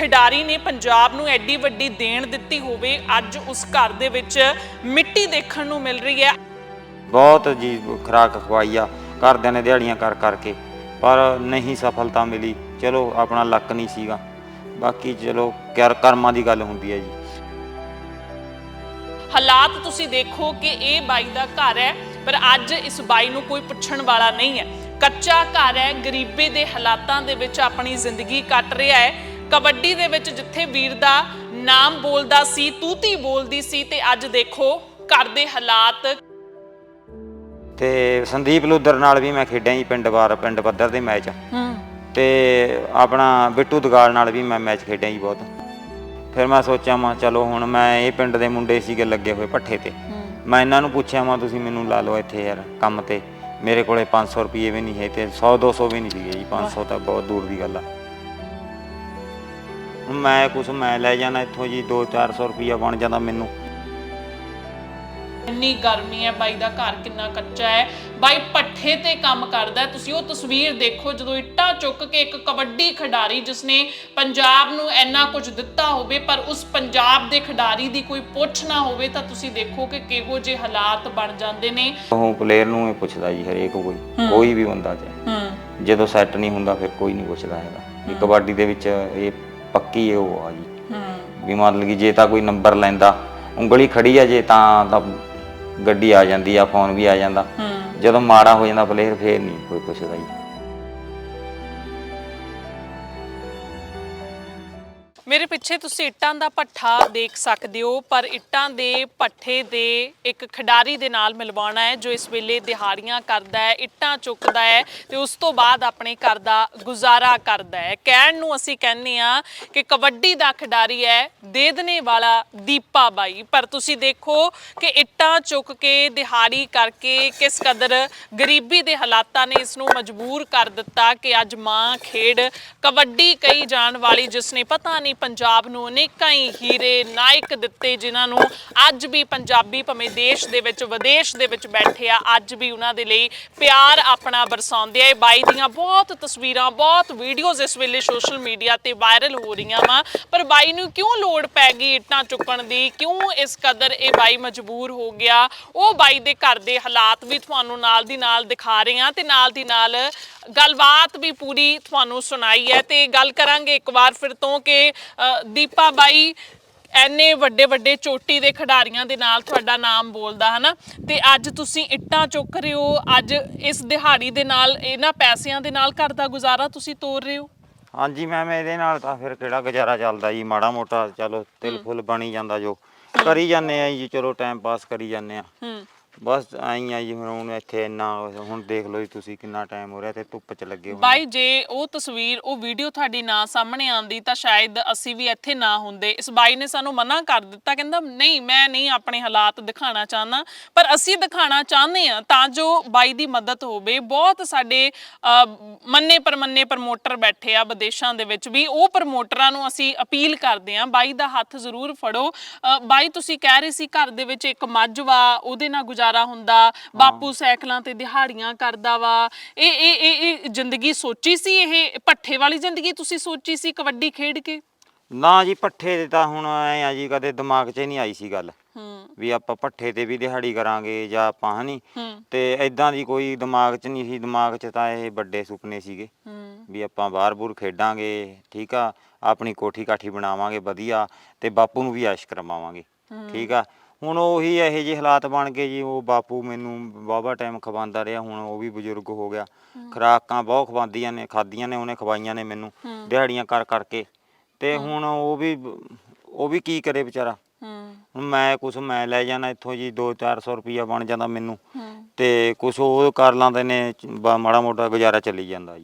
ਖਿਡਾਰੀ ਨੇ ਪੰਜਾਬ ਨੂੰ ਐਡੀ ਵੱਡੀ ਦੇਣ ਦਿੱਤੀ ਹੋਵੇ ਅੱਜ ਉਸ ਘਰ ਦੇ ਵਿੱਚ ਮਿੱਟੀ ਦੇਖਣ ਨੂੰ ਮਿਲ ਰਹੀ ਹੈ। ਬਹੁਤ ਜੀ ਖੁਰਾਕ ਖਵਾਈ ਆ ਘਰਦਿਆਂ ਨੇ ਦਿਹਾੜੀਆਂ ਕਰ ਕਰਕੇ ਪਰ ਨਹੀਂ ਸਫਲਤਾ ਮਿਲੀ। ਚਲੋ ਆਪਣਾ ਲੱਕ ਨਹੀਂ ਸੀਗਾ। ਬਾਕੀ ਚਲੋ ਕਰ ਕਰਮਾਂ ਦੀ ਗੱਲ ਹੁੰਦੀ ਹੈ ਜੀ। ਹਾਲਾਤ ਤੁਸੀਂ ਦੇਖੋ ਕਿ ਇਹ ਬਾਈ ਦਾ ਘਰ ਹੈ ਪਰ ਅੱਜ ਇਸ ਬਾਈ ਨੂੰ ਕੋਈ ਪੁੱਛਣ ਵਾਲਾ ਨਹੀਂ ਹੈ। ਕੱਚਾ ਘਰ ਹੈ ਗਰੀਬੀ ਦੇ ਹਾਲਾਤਾਂ ਦੇ ਵਿੱਚ ਆਪਣੀ ਜ਼ਿੰਦਗੀ ਕੱਟ ਰਿਹਾ ਹੈ। ਕਬੱਡੀ ਦੇ ਵਿੱਚ ਜਿੱਥੇ ਵੀਰ ਦਾ ਨਾਮ ਬੋਲਦਾ ਸੀ ਤੂਤੀ ਬੋਲਦੀ ਸੀ ਤੇ ਅੱਜ ਦੇਖੋ ਘਰ ਦੇ ਹਾਲਾਤ। ਤੇ ਸੰਦੀਪ ਲੁੱਦਰ ਨਾਲ ਵੀ ਮੈਂ ਖੇਡਿਆ ਜੀ ਪਿੰਡ ਵਾਰ ਪਿੰਡ ਪੱਧਰ ਦੇ ਮੈਚ। ਹੂੰ। ਤੇ ਆਪਣਾ ਬਿੱਟੂ ਦਗਾਲ ਨਾਲ ਵੀ ਮੈਂ ਮੈਚ ਖੇਡਿਆ ਜੀ ਬਹੁਤ। ਫਿਰ ਮੈਂ ਸੋਚਿਆ ਮੈਂ ਚਲੋ ਹੁਣ ਮੈਂ ਇਹ ਪਿੰਡ ਦੇ ਮੁੰਡੇ ਸੀਗੇ ਲੱਗੇ ਹੋਏ ਪੱਠੇ ਤੇ। ਮੈਂ ਇਹਨਾਂ ਨੂੰ ਪੁੱਛਿਆ ਮੈਂ ਤੁਸੀਂ ਮੈਨੂੰ ਲਾ ਲਓ ਇੱਥੇ ਯਾਰ ਕੰਮ ਤੇ। ਮੇਰੇ ਕੋਲੇ 500 ਰੁਪਏ ਵੀ ਨਹੀਂ ਹੈ ਤੇ 100 200 ਵੀ ਨਹੀਂ ਸੀਗੇ ਜੀ। 500 ਤਾਂ ਬਹੁਤ ਦੂਰ ਦੀ ਗੱਲ ਆ। ਮੈਂ ਕੁਛ ਮੈਂ ਲੈ ਜਾਣਾ ਇੱਥੋਂ ਜੀ 2-400 ਰੁਪਏ ਬਣ ਜਾਂਦਾ ਮੈਨੂੰ। ਇੰਨੀ ਗਰਮੀ ਹੈ ਬਾਈ ਦਾ ਘਰ ਕਿੰਨਾ ਕੱਚਾ ਹੈ। ਬਾਈ ਪੱਠੇ ਤੇ ਕੰਮ ਕਰਦਾ ਹੈ। ਤੁਸੀਂ ਉਹ ਤਸਵੀਰ ਦੇਖੋ ਜਦੋਂ ਇੱਟਾਂ ਚੁੱਕ ਕੇ ਇੱਕ ਕਬੱਡੀ ਖਿਡਾਰੀ ਜਿਸਨੇ ਪੰਜਾਬ ਨੂੰ ਇੰਨਾ ਕੁਝ ਦਿੱਤਾ ਹੋਵੇ ਪਰ ਉਸ ਪੰਜਾਬ ਦੇ ਖਿਡਾਰੀ ਦੀ ਕੋਈ ਪੁੱਛ ਨਾ ਹੋਵੇ ਤਾਂ ਤੁਸੀਂ ਦੇਖੋ ਕਿ ਕਿਹੋ ਜਿਹੇ ਹਾਲਾਤ ਬਣ ਜਾਂਦੇ ਨੇ। ਉਹ ਪਲੇਅਰ ਨੂੰ ਹੀ ਪੁੱਛਦਾ ਜੀ ਹਰੇਕ ਕੋਈ ਕੋਈ ਵੀ ਬੰਦਾ ਚਾਹੇ ਹੂੰ। ਜਦੋਂ ਸੈੱਟ ਨਹੀਂ ਹੁੰਦਾ ਫਿਰ ਕੋਈ ਨਹੀਂ ਪੁੱਛਦਾ ਹੈਗਾ। ਵੀ ਕਬੱਡੀ ਦੇ ਵਿੱਚ ਇਹ ਪੱਕੀ ਉਹ ਆ ਜੀ। ਹੂੰ। ਵੀ ਮਤਲਬ ਕਿ ਜੇ ਤਾਂ ਕੋਈ ਨੰਬਰ ਲੈਂਦਾ ਉਂਗਲੀ ਖੜੀ ਆ ਜੇ ਤਾਂ ਤਾਂ ਗੱਡੀ ਆ ਜਾਂਦੀ ਆ ਫੋਨ ਵੀ ਆ ਜਾਂਦਾ। ਹੂੰ। ਜਦੋਂ ਮਾੜਾ ਹੋ ਜਾਂਦਾ ਪਲੇਅਰ ਫੇਰ ਨਹੀਂ ਕੋਈ ਪੁੱਛਦਾ ਜੀ। ਮੇਰੇ ਪਿੱਛੇ ਤੁਸੀਂ ਇੱਟਾਂ ਦਾ ਭੱਠਾ ਦੇਖ ਸਕਦੇ ਹੋ, ਪਰ ਇੱਟਾਂ ਦੇ ਭੱਠੇ ਦੇ ਇੱਕ ਖਿਡਾਰੀ ਦੇ ਨਾਲ ਮਿਲਵਾਉਣਾ ਹੈ, ਜੋ ਇਸ ਵੇਲੇ ਦਿਹਾੜੀਆਂ ਕਰਦਾ ਹੈ, ਇੱਟਾਂ ਚੁੱਕਦਾ ਹੈ ਤੇ ਉਸ ਤੋਂ ਬਾਅਦ ਆਪਣੇ ਘਰ ਦਾ ਗੁਜ਼ਾਰਾ ਕਰਦਾ ਹੈ। ਕਹਿਣ ਨੂੰ ਅਸੀਂ ਕਹਿੰਦੇ ਆ ਕਿ ਕਬੱਡੀ ਦਾ ਖਿਡਾਰੀ ਹੈ, ਦੇਦਨੇ ਵਾਲਾ ਦੀਪਾ ਬਾਈ। ਪਰ ਤੁਸੀਂ ਦੇਖੋ ਕਿ ਇੱਟਾਂ ਚੁੱਕ ਕੇ ਦਿਹਾੜੀ ਕਰਕੇ ਕਿਸ ਕਦਰ ਗਰੀਬੀ ਦੇ ਹਾਲਾਤਾਂ ਨੇ ਇਸ ਨੂੰ ਮਜਬੂਰ ਕਰ ਦਿੱਤਾ ਕਿ ਅੱਜ ਮਾਂ ਖੇਡ ਕਬੱਡੀ ਕਹੀ ਜਾਣ ਵਾਲੀ, ਜਿਸ ਨੇ ਪਤਾ ਨਹੀਂ ਪੰਜਾਬ ਨੂੰ ਅਨੇਕਾਂ ਹੀ ਹੀਰੇ ਨਾਇਕ ਦਿੱਤੇ, ਜਿਨ੍ਹਾਂ ਨੂੰ ਅੱਜ ਵੀ ਪੰਜਾਬੀ ਭਵੇਂ ਦੇਸ਼ ਦੇ ਵਿੱਚ, ਵਿਦੇਸ਼ ਦੇ ਵਿੱਚ ਬੈਠੇ ਆ, ਅੱਜ ਵੀ ਉਹਨਾਂ ਦੇ ਲਈ ਪਿਆਰ ਆਪਣਾ ਬਰਸਾਉਂਦੇ ਆ। ਇਹ ਬਾਈ ਦੀਆਂ ਬਹੁਤ ਤਸਵੀਰਾਂ, ਬਹੁਤ ਵੀਡੀਓਜ਼ ਇਸ ਵੇਲੇ ਸੋਸ਼ਲ ਮੀਡੀਆ ਤੇ ਵਾਇਰਲ ਹੋ ਰਹੀਆਂ ਵਾ। ਪਰ ਬਾਈ ਨੂੰ ਕਿਉਂ ਲੋੜ ਪੈ ਗਈ ਇੱਟਾਂ ਚੁੱਕਣ ਦੀ? ਕਿਉਂ ਇਸ ਕਦਰ ਇਹ ਬਾਈ ਮਜਬੂਰ ਹੋ ਗਿਆ? ਉਹ ਬਾਈ ਦੇ ਘਰ ਦੇ ਹਾਲਾਤ ਵੀ ਤੁਹਾਨੂੰ ਨਾਲ ਦੀ ਨਾਲ ਦਿਖਾ ਰਹੇ ਹਾਂ ਤੇ ਨਾਲ ਦੀ ਨਾਲ ਗੱਲਬਾਤ ਵੀ ਪੂਰੀ ਤੁਹਾਨੂੰ ਸੁਣਾਈ ਹੈ। ਤੇ ਗੱਲ ਕਰਾਂਗੇ ਇੱਕ ਵਾਰ ਫਿਰ ਤੋਂ ਕਿ ਅ, ਦੀਪਾ ਬਾਈ ਐਨੇ ਵੱਡੇ ਵੱਡੇ ਚੋਟੀ ਦੇ ਖਿਡਾਰੀਆਂ ਦੇ ਨਾਲ ਤੁਹਾਡਾ ਨਾਮ ਬੋਲਦਾ ਹਨਾ? ਤੇ ਅੱਜ ਤੁਸੀਂ ਇੱਟਾਂ ਚੁੱਕ ਰਹੇ ਹੋ ਅੱਜ ਇਸ ਦਿਹਾੜੀ ਦੇ ਨਾਲ ਇਹਨਾਂ ਪੈਸਿਆਂ ਦੇ ਨਾਲ ਘਰ ਦਾ ਗੁਜ਼ਾਰਾ ਤੁਸੀਂ ਤੋਰ ਰਹੇ ਹੋ? ਹਾਂਜੀ ਮੈਮ ਇਹਦੇ ਨਾਲ ਤਾਂ ਫਿਰ ਕਿਹੜਾ ਗੁਜ਼ਾਰਾ ਚੱਲਦਾ ਜੀ? ਮਾੜਾ ਮੋਟਾ ਚਲੋ ਤਿਲ ਫੁੱਲ ਬਣੀ ਜਾਂਦਾ ਜੋ। ਕਰੀ ਜਾਂਦੇ ਆ ਜੀ ਚਲੋ ਟਾਈਮ ਪਾਸ ਕਰੀ ਜਾਂਦੇ ਆ। ਹੂੰ। ਬਸ ਆਈ ਆ ਜੀ ਹੁਣ ਹੁਣ ਇੱਥੇ ਇੰਨਾ ਹੁਣ ਦੇਖ ਲਓ ਜੀ ਤੁਸੀਂ ਕਿੰਨਾ ਟਾਈਮ ਹੋ ਰਿਹਾ ਤੇ ਧੁੱਪ 'ਚ ਲੱਗੇ ਹੋਏ ਬਾਈ ਜੇ ਉਹ ਤਸਵੀਰ, ਉਹ ਵੀਡੀਓ ਤੁਹਾਡੀ ਨਾ ਸਾਹਮਣੇ ਆਂਦੀ ਤਾਂ ਸ਼ਾਇਦ ਅਸੀਂ ਵੀ ਇੱਥੇ ਨਾ ਹੁੰਦੇ। ਇਸ ਬਾਈ ਨੇ ਸਾਨੂੰ ਮਨਾ ਕਰ ਦਿੱਤਾ, ਕਹਿੰਦਾ, ਨਹੀਂ, ਮੈਂ ਨਹੀਂ ਆਪਣੇ ਹਾਲਾਤ ਦਿਖਾਣਾ ਚਾਹੁੰਦਾ, ਪਰ ਅਸੀਂ ਦਿਖਾਣਾ ਚਾਹੁੰਦੇ ਆ ਤਾਂ ਜੋ ਬਾਈ ਦੀ ਮਦਦ ਹੋਵੇ। ਬਹੁਤ ਸਾਡੇ ਮੰਨੇ ਪਰਮੰਨੇ ਪ੍ਰਮੋਟਰ ਬੈਠੇ ਆ ਵਿਦੇਸ਼ਾਂ ਦੇ ਵਿੱਚ ਵੀ, ਉਹ ਪ੍ਰਮੋਟਰਾਂ ਨੂੰ ਅਸੀਂ ਅਪੀਲ ਕਰਦੇ ਆ ਬਾਈ ਦਾ ਹੱਥ ਜ਼ਰੂਰ ਫੜੋ। ਬਾਈ, ਤੁਸੀਂ ਕਹਿ ਰਹੇ ਸੀ ਘਰ ਦੇ ਵਿੱਚ ਇੱਕ ਮੱਝ ਵਾ ਉਹਦੇ ਨਾਲ ਗੁਜ਼ਾਰਾ ਹੁੰਦਾ ਬਾਪੂ ਸਾਈਕਲਾਂ ਤੇ ਦਿਹਾੜੀਆਂ ਕਰਦਾ ਵਾ। ਇਹ ਇਹ ਇਹ ਇਹ ਜ਼ਿੰਦਗੀ ਸੋਚੀ ਸੀ? ਇਹ ਪੱਠੇ ਵਾਲੀ ਜ਼ਿੰਦਗੀ ਤੁਸੀਂ ਸੋਚੀ ਸੀ ਕਬੱਡੀ ਖੇਡ ਕੇ? ਨਾ ਜੀ ਪੱਠੇ ਦੇ ਤਾਂ ਹੁਣ ਐ ਆ ਜੀ ਕਦੇ ਦਿਮਾਗ 'ਚ ਹੀ ਨਹੀਂ ਆਈ ਸੀ ਗੱਲ। ਹੂੰ। ਵੀ ਆਪਾਂ ਪੱਠੇ ਤੇ ਵੀ ਦਿਹਾੜੀ ਕਰਾਂਗੇ ਜਾਂ ਆਪਾਂ ਹਨੀ ਹੂੰ। ਤੇ ਐਦਾਂ ਦੀ ਕੋਈ ਦਿਮਾਗ 'ਚ ਨਹੀਂ ਸੀ। ਦਿਮਾਗ 'ਚ ਤਾਂ ਇਹ ਵੱਡੇ ਸੁਪਨੇ ਸੀਗੇ। ਹੂੰ। ਵੀ ਆਪਾਂ ਬਾਹਰ-ਬੂਰ ਖੇਡਾਂਗੇ ਠੀਕ ਆ? ਆਪਣੀ ਕੋਠੀ ਕਾਠੀ ਬਣਾਵਾਂਗੇ ਵਧੀਆ ਤੇ ਬਾਪੂ ਨੂੰ ਵੀ ਐਸ਼ ਕਰਵਾਵਾਂਗੇ ਠੀਕ ਆ? ਹੁਣ ਉਹੀ ਇਹੋ ਜਿਹੇ ਹਾਲਾਤ ਬਣ ਗਏ ਜੀ ਉਹ ਬਾਪੂ ਮੈਨੂੰ ਵਾਹਵਾ ਟਾਈਮ ਖਵਾਉਂਦਾ ਰਿਹਾ ਹੁਣ ਉਹ ਵੀ ਬਜ਼ੁਰਗ ਹੋ ਗਿਆ। ਖੁਰਾਕਾਂ ਬਹੁਤ ਖਵਾਉਂਦੀਆਂ ਨੇ ਖਾਦੀਆਂ ਨੇ ਉਹਨੇ ਖਵਾਈਆਂ ਨੇ ਮੈਨੂੰ ਦਿਹਾੜੀਆਂ ਕਰ ਕਰਕੇ। ਤੇ ਹੁਣ ਉਹ ਵੀ ਉਹ ਵੀ ਕੀ ਕਰੇ ਵਿਚਾਰਾ? ਹੂੰ। ਹੁਣ ਮੈਂ ਕੁਛ ਮੈਂ ਲੈ ਜਾਣਾ ਇੱਥੋਂ ਜੀ 2-400 ਰੁਪਈਆ ਬਣ ਜਾਂਦਾ ਮੈਨੂੰ। ਤੇ ਕੁਛ ਉਹ ਕਰ ਲਾਂਦੇ ਨੇ ਬਾ- ਮਾੜਾ ਮੋਟਾ ਗੁਜ਼ਾਰਾ ਚੱਲੀ ਜਾਂਦਾ ਜੀ।